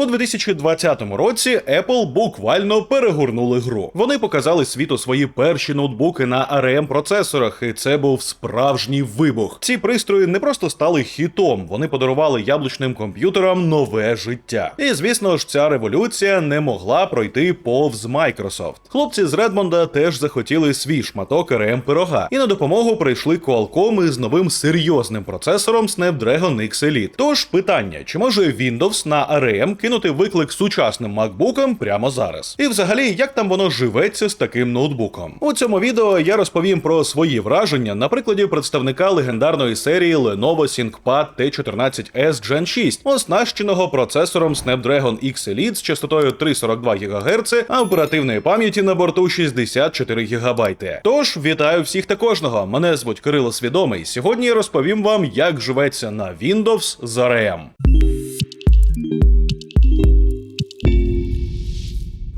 У 2020 році Apple буквально перегорнули гру. Вони показали світу свої перші ноутбуки на ARM процесорах, і це був справжній вибух. Ці пристрої не просто стали хітом, вони подарували яблучним комп'ютерам нове життя. І звісно ж, ця революція не могла пройти повз Microsoft. Хлопці з Редмонда теж захотіли свій шматок ARM пирога, і на допомогу прийшли Qualcomm із новим серйозним процесором Snapdragon X Elite. Тож питання: чи може Windows на ARM кинути виклик сучасним MacBookам прямо зараз? І взагалі, як там воно живеться з таким ноутбуком? У цьому відео я розповім про свої враження на прикладі представника легендарної серії Lenovo ThinkPad T14S Gen 6, оснащеного процесором Snapdragon X Elite з частотою 342 ГГц, а оперативної пам'яті на борту 64 ГБ. Тож вітаю всіх та кожного. Мене звуть Кирило Свідомий. Сьогодні я розповім вам, як живеться на Windows з ARM.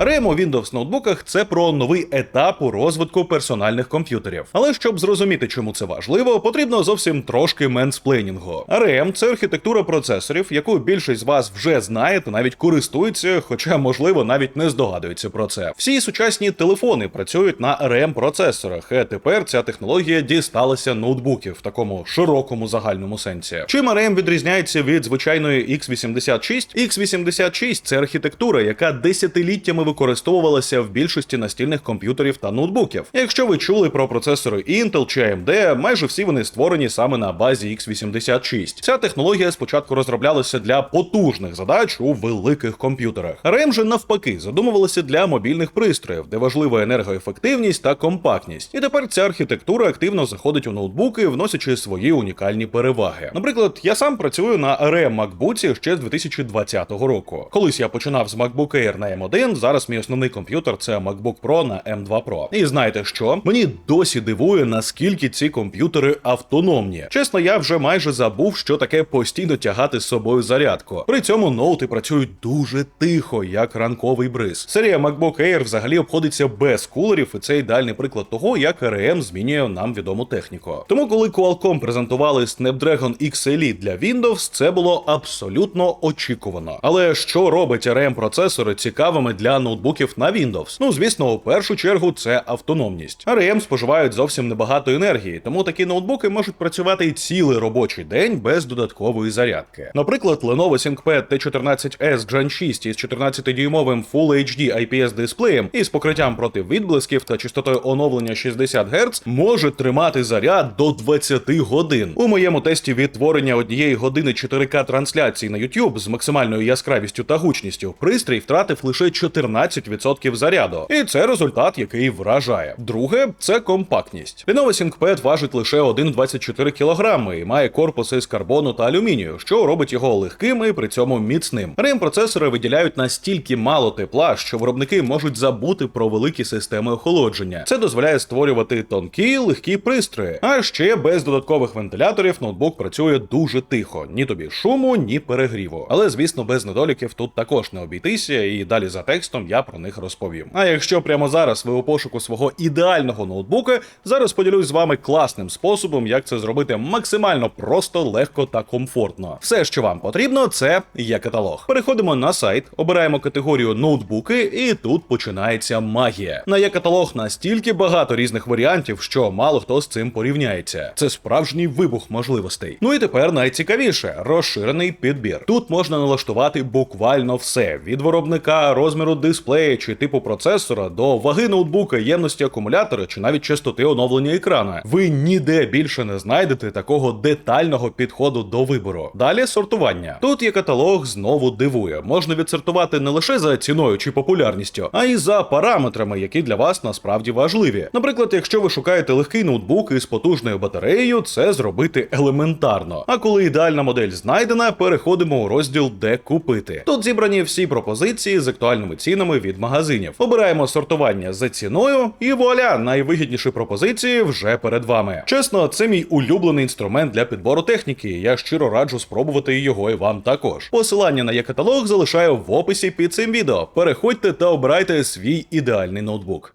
RAM у Windows ноутбуках це про новий етап у розвитку персональних комп'ютерів. Але щоб зрозуміти, чому це важливо, потрібно зовсім трошки менсплейнінгу. RAM – це архітектура процесорів, яку більшість з вас вже знає та навіть користується, хоча, можливо, навіть не здогадується про це. Всі сучасні телефони працюють на RAM процесорах, а тепер ця технологія дісталася ноутбуків в такому широкому загальному сенсі. Чим ARM відрізняється від звичайної x86? x86 – це архітектура, яка десятиліттями використовувалася в більшості настільних комп'ютерів та ноутбуків. Якщо ви чули про процесори Intel чи AMD, майже всі вони створені саме на базі x86. Ця технологія спочатку розроблялася для потужних задач у великих комп'ютерах. RAM же навпаки задумувалася для мобільних пристроїв, де важлива енергоефективність та компактність. І тепер ця архітектура активно заходить у ноутбуки, вносячи свої унікальні переваги. Наприклад, я сам працюю на ARM MacBook ще з 2020 року. Колись я починав з MacBook Air на M1, зараз мій основний комп'ютер це MacBook Pro на M2 Pro. І знаєте що? Мені досі дивує, наскільки ці комп'ютери автономні. Чесно, я вже майже забув, що таке постійно тягати з собою зарядку. При цьому ноути працюють дуже тихо, як ранковий бриз. Серія MacBook Air взагалі обходиться без кулерів, і це ідеальний приклад того, як ARM змінює нам відому техніку. Тому, коли Qualcomm презентували Snapdragon X Elite для Windows, це було абсолютно очікувано. Але що робить ARM процесори цікавими для ноутбуків на Windows? Ну, звісно, у першу чергу це автономність. ARM споживають зовсім небагато енергії, тому такі ноутбуки можуть працювати і цілий робочий день без додаткової зарядки. Наприклад, Lenovo ThinkPad T14S Gen 6 із 14-дюймовим Full HD IPS дисплеєм із покриттям проти відблисків та частотою оновлення 60 Гц може тримати заряд до 20 годин. У моєму тесті відтворення однієї години 4К трансляції на YouTube з максимальною яскравістю та гучністю пристрій втратив лише 14% заряду. І це результат, який вражає. Друге це компактність. Lenovo ThinkPad важить лише 1,24 кг і має корпус із карбону та алюмінію, що робить його легким і при цьому міцним. RAM процесори виділяють настільки мало тепла, що виробники можуть забути про великі системи охолодження. Це дозволяє створювати тонкі, легкі пристрої. А ще без додаткових вентиляторів ноутбук працює дуже тихо, ні тобі шуму, ні перегріву. Але звісно, без недоліків тут також не обійтися, і далі за текстом я про них розповім. А якщо прямо зараз ви у пошуку свого ідеального ноутбука, зараз поділюсь з вами класним способом, як це зробити максимально просто, легко та комфортно. Все, що вам потрібно, це є каталог. Переходимо на сайт, обираємо категорію ноутбуки, і тут починається магія. На є каталог настільки багато різних варіантів, що мало хто з цим порівняється. Це справжній вибух можливостей. Ну і тепер найцікавіше розширений підбір. Тут можна налаштувати буквально все: від виробника, розміру дисплея чи типу процесора до ваги ноутбука, ємності акумулятора чи навіть частоти оновлення екрана. Ви ніде більше не знайдете такого детального підходу до вибору. Далі сортування. Тут є каталог знову дивує. Можна відсортувати не лише за ціною чи популярністю, а й за параметрами, які для вас насправді важливі. Наприклад, якщо ви шукаєте легкий ноутбук із потужною батареєю, це зробити елементарно. А коли ідеальна модель знайдена, переходимо у розділ де купити. Тут зібрані всі пропозиції з актуальними цінами від магазинів. Обираємо сортування за ціною, і вуаля, найвигідніші пропозиції вже перед вами. Чесно, це мій улюблений інструмент для підбору техніки. Я щиро раджу спробувати його і вам також. Посилання на є-каталог залишаю в описі під цим відео. Переходьте та обирайте свій ідеальний ноутбук.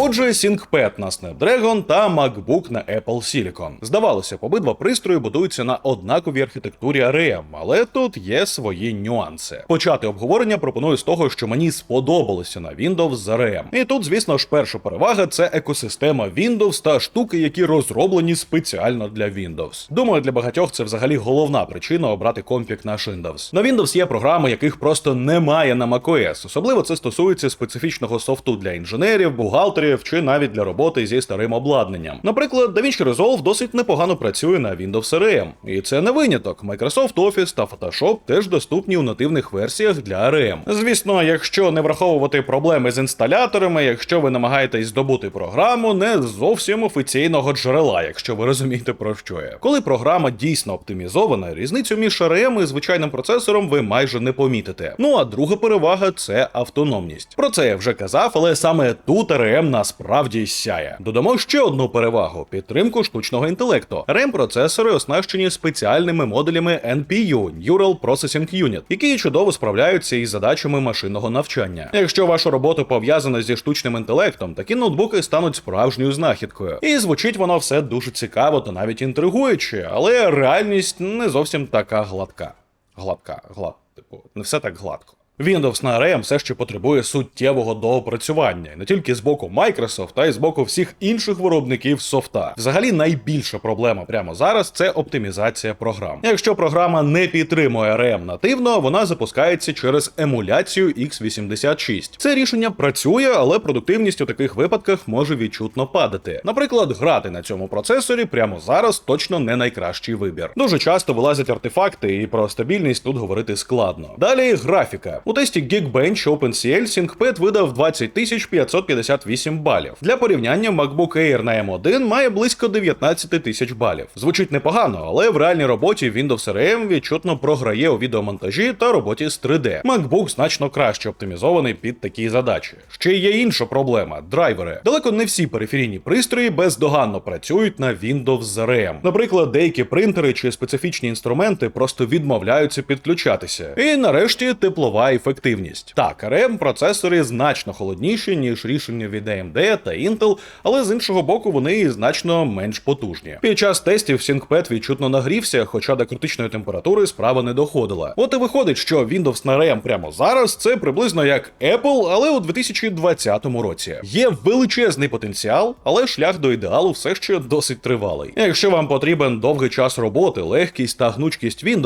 Отже, ThinkPad на Snapdragon та MacBook на Apple Silicon. Здавалося, б, обидва пристрої будуються на однаковій архітектурі ARM, але тут є свої нюанси. Почати обговорення пропоную з того, що мені сподобалося на Windows з ARM. І тут, звісно ж, перша перевага це екосистема Windows та штуки, які розроблені спеціально для Windows. Думаю, для багатьох це взагалі головна причина обрати комп як наш Windows. На Windows є програми, яких просто немає на macOS. Особливо це стосується специфічного софту для інженерів, бухгалтерів чи навіть для роботи зі старим обладнанням. Наприклад, DaVinci Resolve досить непогано працює на Windows RM. І це не виняток. Microsoft Office та Photoshop теж доступні у нативних версіях для RM. Звісно, якщо не враховувати проблеми з інсталяторами, якщо ви намагаєтесь здобути програму не зовсім офіційного джерела, якщо ви розумієте про що я. Коли програма дійсно оптимізована, різницю між ARM і звичайним процесором ви майже не помітите. Ну а друга перевага це автономність. Про це я вже казав, але саме тут ARM насправді сяє. Додамо ще одну перевагу підтримку штучного інтелекту. RAM процесори оснащені спеціальними модулями NPU Neural Processing Unit, які чудово справляються із задачами машинного навчання. Якщо ваша робота пов'язана зі штучним інтелектом, такі ноутбуки стануть справжньою знахідкою. І звучить воно все дуже цікаво та навіть інтригуюче, але реальність не зовсім така гладка. Гладка, глад, типу, не все так гладко. Windows на ARM все ще потребує суттєвого доопрацювання, не тільки з боку Microsoft, а й з боку всіх інших виробників софта. Взагалі найбільша проблема прямо зараз це оптимізація програм. Якщо програма не підтримує ARM нативно, вона запускається через емуляцію x86. Це рішення працює, але продуктивність у таких випадках може відчутно падати. Наприклад, грати на цьому процесорі прямо зараз точно не найкращий вибір. Дуже часто вилазять артефакти, і про стабільність тут говорити складно. Далі графіка. У тесті Geekbench OpenCL ThinkPad видав 20 558 балів. Для порівняння MacBook Air на M1 має близько 19 тисяч балів. Звучить непогано, але в реальній роботі Windows RM відчутно програє у відеомонтажі та роботі з 3D. MacBook значно краще оптимізований під такі задачі. Ще є інша проблема драйвери. Далеко не всі периферійні пристрої бездоганно працюють на Windows з RM. Наприклад, деякі принтери чи специфічні інструменти просто відмовляються підключатися. І нарешті теплова ефективність. Так, RM процесори значно холодніші, ніж рішення від AMD та Intel, але з іншого боку вони значно менш потужні. Під час тестів ThinkPad відчутно нагрівся, хоча до критичної температури справа не доходила. От і виходить, що Windows на RAM прямо зараз це приблизно як Apple, але у 2020 році. Є величезний потенціал, але шлях до ідеалу все ще досить тривалий. Якщо вам потрібен довгий час роботи, легкість та гнучкість Windows,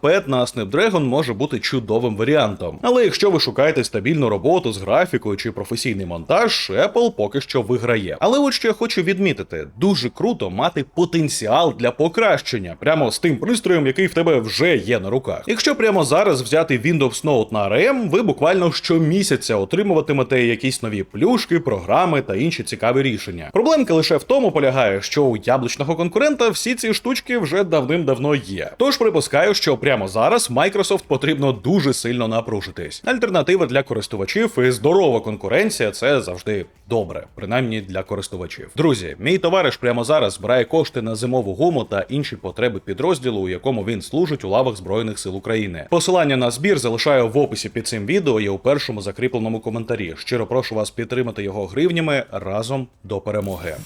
ThinkPad на Snapdragon може бути чудовим варіантом. Але якщо ви шукаєте стабільну роботу з графікою чи професійний монтаж, Apple поки що виграє. Але от що я хочу відмітити: дуже круто мати потенціал для покращення, прямо з тим пристроєм, який в тебе вже є на руках. Якщо прямо зараз взяти Windows Note на ARM, ви буквально щомісяця отримуватимете якісь нові плюшки, програми та інші цікаві рішення. Проблемка лише в тому полягає, що у яблучного конкурента всі ці штучки вже давним-давно є. Тож припускаю, що прямо зараз Microsoft потрібно дуже сильно напружитись. Альтернатива для користувачів і здорова конкуренція це завжди добре, принаймні для користувачів. Друзі, мій товариш прямо зараз збирає кошти на зимову гуму та інші потреби підрозділу, у якому він служить у лавах Збройних сил України. Посилання на збір залишаю в описі під цим відео і у першому закріпленому коментарі. Щиро прошу вас підтримати його гривнями разом до перемоги.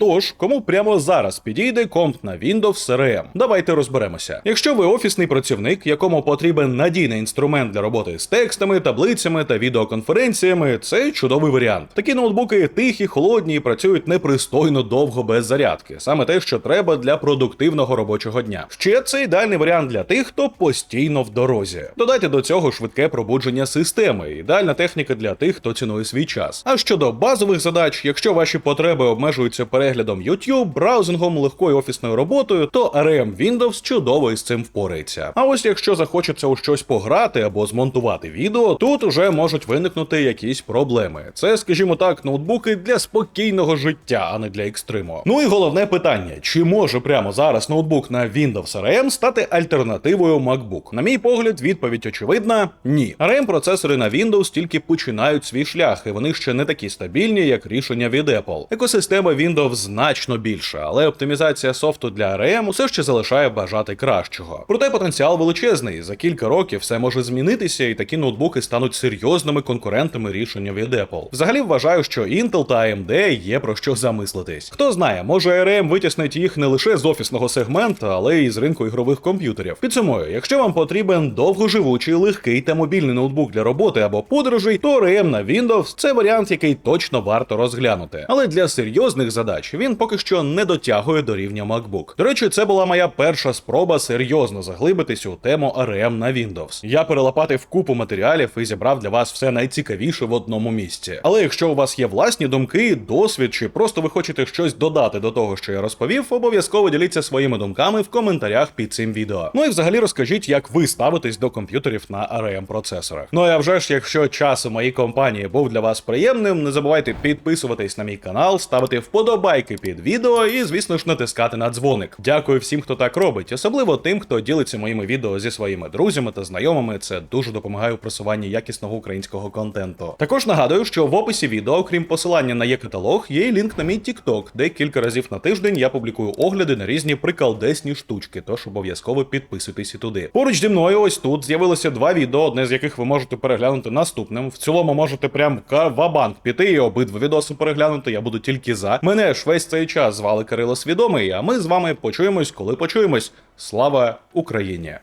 Тож, кому прямо зараз підійде комп на Windows CRM? Давайте розберемося. Якщо ви офісний працівник, якому потрібен надійний інструмент для роботи з текстами, таблицями та відеоконференціями, це чудовий варіант. Такі ноутбуки тихі, холодні і працюють непристойно довго без зарядки. Саме те, що треба для продуктивного робочого дня. Ще це ідеальний варіант для тих, хто постійно в дорозі. Додайте до цього швидке пробудження системи. Ідеальна техніка для тих, хто цінує свій час. А щодо базових задач, якщо ваші потреби обмежуються переглядом YouTube, браузингом, легкою офісною роботою, то ARM Windows чудово із цим впорається. А ось якщо захочеться у щось пограти або змонтувати відео, тут уже можуть виникнути якісь проблеми. Це, скажімо так, ноутбуки для спокійного життя, а не для екстриму. Ну і головне питання: чи може прямо зараз ноутбук на Windows ARM стати альтернативою MacBook? На мій погляд, відповідь очевидна: ні. ARM процесори на Windows тільки починають свій шлях, і вони ще не такі стабільні, як рішення від Apple. Екосистема Windows значно більше, але оптимізація софту для ARM усе ще залишає бажати кращого. Проте потенціал величезний. За кілька років все може змінитися, і такі ноутбуки стануть серйозними конкурентами рішення від Apple. Взагалі вважаю, що Intel та AMD є про що замислитись. Хто знає, може ARM витіснить їх не лише з офісного сегменту, але й з ринку ігрових комп'ютерів. Підсумую, якщо вам потрібен довгоживучий, легкий та мобільний ноутбук для роботи або подорожей, то ARM на Windows це варіант, який точно варто розглянути. Але для серйозних задач він поки що не дотягує до рівня MacBook. До речі, це була моя перша спроба серйозно заглибитись у тему ARM на Windows. Я перелопатив купу матеріалів і зібрав для вас все найцікавіше в одному місці. Але якщо у вас є власні думки, досвід чи просто ви хочете щось додати до того, що я розповів, обов'язково діліться своїми думками в коментарях під цим відео. Ну і взагалі розкажіть, як ви ставитесь до комп'ютерів на ARM процесорах. Ну а вже ж, якщо час у моїй компанії був для вас приємним, не забувайте підписуватись на мій канал, ставити вподобайки під відео і, звісно ж, натискати на дзвоник. Дякую всім, хто так робить, особливо тим, хто ділиться моїми відео зі своїми друзями та знайомими. Це дуже допомагає у просуванні якісного українського контенту. Також нагадую, що в описі відео, окрім посилання на є каталог, є й лінк на мій TikTok, де кілька разів на тиждень я публікую огляди на різні приколдесні штучки, тож обов'язково підписуйтесь і туди. Поруч зі мною ось тут з'явилося два відео, одне з яких ви можете переглянути наступним. В цілому можете прям ка- ва-банк піти і обидва відоси переглянути. Я буду тільки за. Мене ж весь цей час звали Кирило Свідомий, а ми з вами почуємось, коли почуємось. Слава Україні!